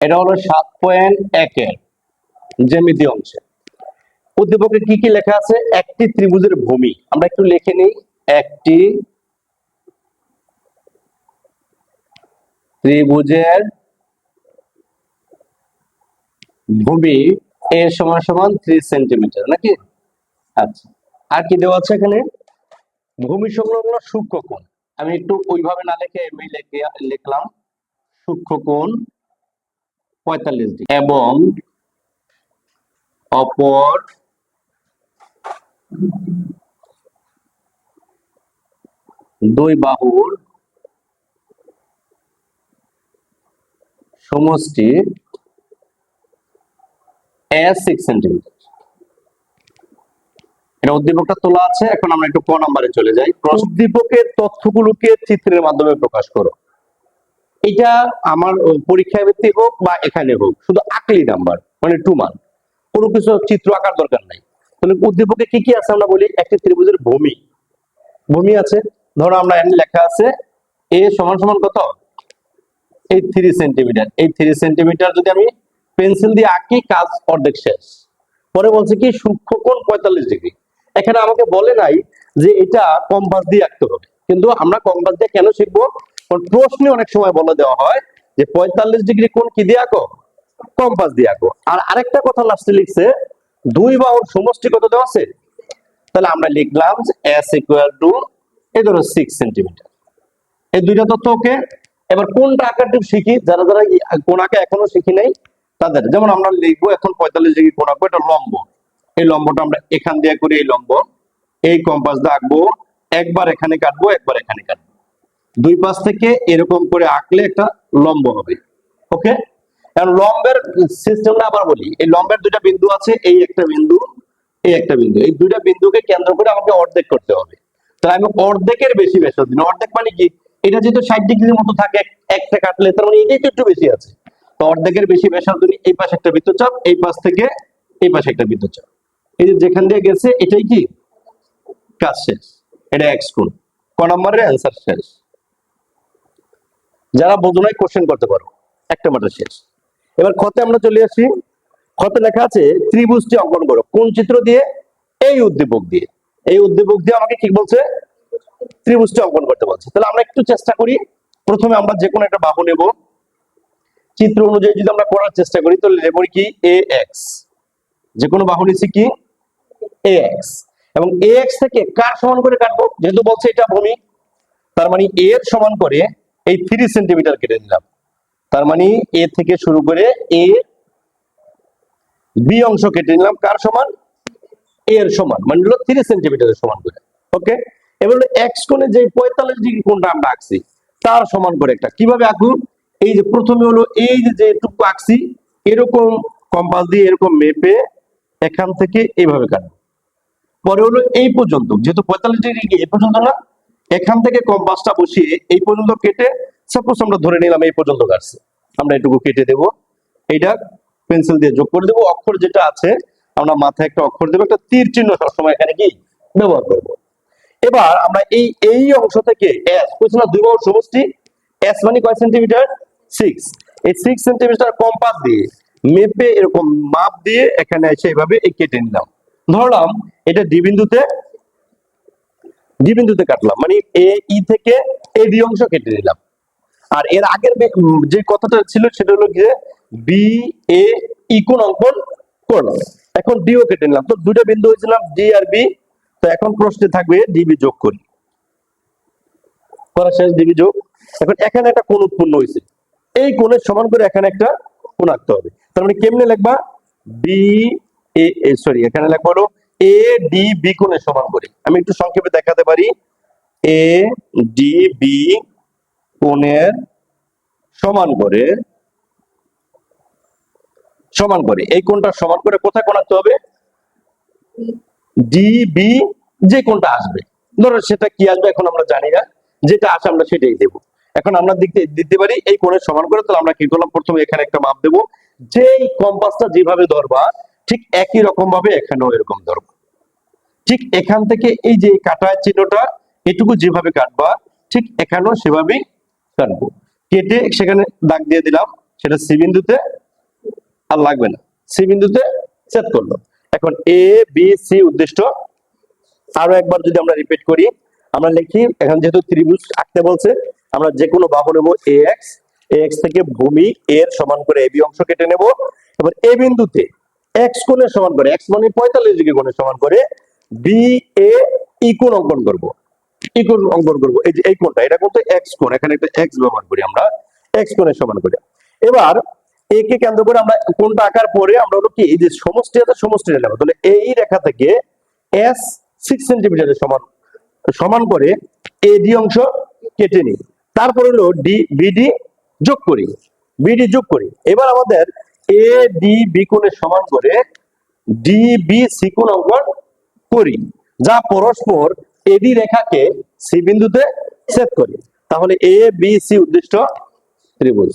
এটা হলো সাত পয়েন্ট একের জ্যামিতি অংশে। উদ্দীপকে কি কি লেখা আছে? একটি ত্রিভুজের ভূমি। আমরা একটু লিখে নিই। একটি ত্রিভুজের ভূমি এ সমান সমান থ্রি সেন্টিমিটার নাকি? আচ্ছা। আর কি দেওয়া আছে এখানে? ভূমি সংলগ্ন সূক্ষ্ম কোণ আমি একটু ওইভাবে না লিখে এমনি লিখে লিখলাম সূক্ষ্মকোণ পঁয়তাল্লিশ ডিগ্রি। এবং অপর দুই বাহুর সমষ্টি সিক্স সেন্টিমিটার উদ্দীপকটা তোলা আছে, এখন আমরা একটু ক নাম্বারে চলে যাই। উদ্দীপকের তথ্যগুলোকে চিত্রের মাধ্যমে প্রকাশ করো। এটা আমার ও, পরীক্ষায় ভিত্তিক হোক বা এখানে হোক শুধু আকলি নাম্বার মানে টু মান কোনো কিছু চিত্র আঁকার দরকার নাই। তাহলে উদ্দীপকে কি কি আছে আমরা বলি? একটি ত্রিভুজের ভূমি। ভূমি আছে ধরো আমরা এখানে লেখা আছে এ সমান সমান কত? এই থ্রি সেন্টিমিটার এই থ্রি সেন্টিমিটার যদি আমি পেন্সিল দিয়ে আঁকি কাজ অর্ধেক শেষ। পরে বলছে কি সূক্ষ্মকোণ পঁয়তাল্লিশ ডিগ্রি। এখানে আমাকে বলে নাই যে এটা কম্পাস দিয়ে আঁকতে হবে। কিন্তু আমরা কম্পাস দিয়ে কেন শিখব? প্রশ্নে অনেক সময় বলে দেওয়া হয় যে পঁয়তাল্লিশ ডিগ্রি কোন কি দিয়ে আঁকো? কম্পাস দিয়ে আঁকো। আর আরেকটা কথা লাস্টে লিখছে, দুই বাহুর সমষ্টি কত দেওয়া আছে? তাহলে আমরা লিখলাম এস ইকুয়াল টু এই ধরো সিক্স সেন্টিমিটার এই দুইটা তথ্য ওকে? এবার কোনটা আঁকার টিপ শিখি? যারা যারা ই- কোন আঁকা এখনও শিখি নাই, তাদের। যেমন আমরা লিখব এখন পঁয়তাল্লিশ ডিগ্রি কোন আঁকবো, এটা লম্ব। এই লম্বটা আমরা এখান দিয়ে করি, এই লম্ব। এই কম্পাস দিয়ে আঁকবো, একবার এখানে কাটবো, একবার এখানে কাটবো। দুই পাশ থেকে এরকম করে আঁকলে একটা লম্ব হবে ওকে কারণ লম্বের সিস্টেমটা আবার বলি, এই লম্বের দুইটা বিন্দু আছে, এই একটা বিন্দু, এই একটা বিন্দু, এই দুইটা বিন্দুকে কেন্দ্র করে আমাকে অর্ধেক করতে হবে। তাহলে আমি অর্ধেকের বেশি বেশ দিন অর্ধেক মানে কি? এটা যেহেতু ষাট ডিগ্রির মতো থাকে, একটা কাটলে তার মানে এটাই তো একটু বেশি আছে। তো অর্ধেকের বেশি ব্যাসার্ধ নিয়ে এই পাশে একটা বৃত্তচাপ এই পাশ থেকে এই পাশে একটা বৃত্তচাপ এই যে যেখান দিয়ে গেছে, এটাই কি? কাজ শেষ। এটা এক্স কোণ। ক নম্বরের অ্যান্সার শেষ। যারা বোঝনায় কোশ্চেন করতে পারো। একটা মাত্র শেষ। এবার খতে আমরা চলে আসি। খতে লেখা আছে, ত্রিভুজটি অঙ্কন করো। কোন চিত্র দিয়ে? এই উদ্দীপক দিয়ে। এই উদ্দীপক দিয়ে আমাকে কি বলছে, ত্রিভুজটি অঙ্কন করতে বলছে। তাহলে আমরা একটু চেষ্টা করি। প্রথমে আমরা যে কোনো একটা বাহু নেব। চিত্র অনুযায়ী যদি আমরা করার চেষ্টা করি, তাহলে নেব কি? এ এক্স যে কোনো বাহু নিচ্ছি কি? এ এক্স এবং এ এক্স থেকে কার সমান করে কাটবো? যেহেতু বলছে এটা ভূমি, তার মানে এর সমান করে এই থ্রি সেন্টিমিটার কেটে নিলাম। তার মানে এ থেকে শুরু করে এ, বি অংশ কেটে নিলাম। কার সমান? এ এর সমান। মানে হলো থ্রি সেন্টিমিটারের সমান করে। ওকে এবার এক্স কোণে যে পঁয়তাল্লিশ ডিগ্রি কোণটা আমরা আঁকছি, তার সমান করে একটা। কীভাবে আঁকুন এই যে প্রথমে হলো এই যে যেটুকু আঁকছি, এরকম কম্পাস দিয়ে এরকম মেপে এখান থেকে এইভাবে কাটবো। পরে হলো এই পর্যন্ত। যেহেতু পঁয়তাল্লিশ ডিগ্রি এই পর্যন্ত না এখান থেকে কম্পাসটা বসিয়ে এই পর্যন্ত কেটে সাপোজ আমরা ধরে নিলাম এই পর্যন্ত কাটছে। আমরা এটুকু কেটে দেব। এইটা পেন্সিল দিয়ে যোগ করে দেবো। অক্ষর যেটা আছে, আমরা মাথায় একটা অক্ষর দেবো, একটা তীর চিহ্ন সবসময় এখানে কি? ব্যবহার করব। এবার আমরা এই এই অংশ থেকে এস বুঝছি না? দুই বাহুর সমষ্টি এস মানে কয় সেন্টিমিটার সিক্স এই সিক্স সেন্টিমিটার কম্পাস দিয়ে মেপে এরকম মাপ দিয়ে এখানে এসে এইভাবে এই কেটে নিলাম। ধরলাম, এটা ডি বিন্দুতে ডি বিন্দুতে কাটলাম। মানে এ, ই থেকে এ ডি অংশ কেটে নিলাম। আর এর আগের যে কথাটা ছিল সেটা হলো যে বি, এ, ই কোন অঙ্কন করলাম। এখন ডিও কেটে নিলাম। তো দুটো বিন্দু হয়েছিলাম, ডি আর বি। তো এখন প্রশ্নে থাকবে ডিবি যোগ করি। করা শেষ ডিবি যোগ। এখন এখানে একটা কোণ উৎপন্ন হয়েছে। এই কোণের সমান করে এখানে একটা কোণ আঁকতে হবে। তার মানে কেমনে লিখবা? বি, এ সরি এখানে লিখব হলো এ ডি বি কোণের সমান করে। আমি একটু সংক্ষেপে দেখাতে পারি। এ ডি বি কোণের সমান করে সমান করে। এই কোণটা সমান করে কোথায় কোণ আঁকতে হবে? ডি বি যে কোনটা আসবে। ধরো সেটা কি আসবে এখন আমরা জানি না। যেটা আসে আমরা সেটাই দেব। এখন আমরা দিতে দিতে পারি এই কোণের সমান করে, তাহলে আমরা কি করলাম? প্রথমে এখানে একটা মাপ দেব। যেই কম্পাসটা যেভাবে ধরবা ঠিক একই রকম ভাবে এখানেও এরকম ধরবা ঠিক এখান থেকে এই যে কাটা চিহ্নটা, এটুকু যেভাবে কাটবা, ঠিক এখানেও সেভাবেই কাটবো। কেটে সেখানে দাগ দিয়ে দিলাম, সেটা সি বিন্দুতে আর লাগবে না। সি বিন্দুতে সেট করল। এখন এ বি সি উদ্দিষ্ট। আরও একবার যদি আমরা রিপিট করি, আমরা লিখি, এখন যেহেতু ত্রিভুজ আঁকতে বলছে, আমরা যে কোনো বাহু নেব এ এক্স এ এক্স থেকে ভূমি এর সমান করে এবি অংশ কেটে নেব। এবার এ বিন্দুতে এক্স কোণের সমান করে এক্স মানে পঁয়তাল্লিশ ডিগ্রি কোণের সমান করে বি এ ই কোণ অঙ্কন করব। ই কোণ অঙ্কন করব। এই যে এই কোণটা, এটা কিন্তু এক্স কোণ, এখানে একটা এক্স ব্যবহার করি আমরা। এক্স কোণের সমান করে। এবার এ কে কেন্দ্র করে আমরা কোণটা আঁকার পরে আমরা হলো কি, এই যে সমষ্টি আছে, সমষ্টি নেব তাহলে এই রেখা থেকে এস সিক্স সেন্টিমিটারের সমান সমান করে এডি অংশ কেটে নিই। তারপর হলো ডি বিডি যোগ করি। বিডি যোগ করি। এবার আমাদের এ ডি বি কোণের সমান করে ডি বি সি কোণ অঙ্কন করি। যা পরস্পর এডি রেখাকে সি বিন্দুতে সেট করি। তাহলে এ বি সি উদ্দিষ্ট ত্রিভুজ।